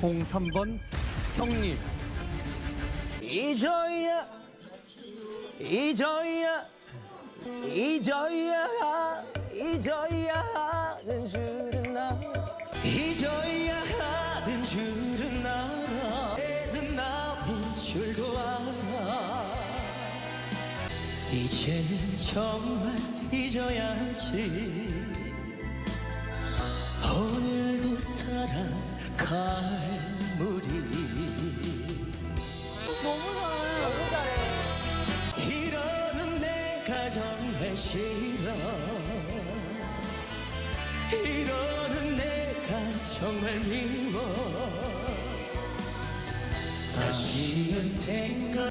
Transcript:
03번 성리. 잊어야 잊어야 잊어야 잊어야 하는 줄은 알아 잊어야 하는 줄은 알아 애는. 나인 줄도 알아 이제는 정말 잊어야지 갈 무리 너무 잘해. 너무 잘해. 이러는 내가 정말 싫어 이러는 내가 정말 미워 다시는 생각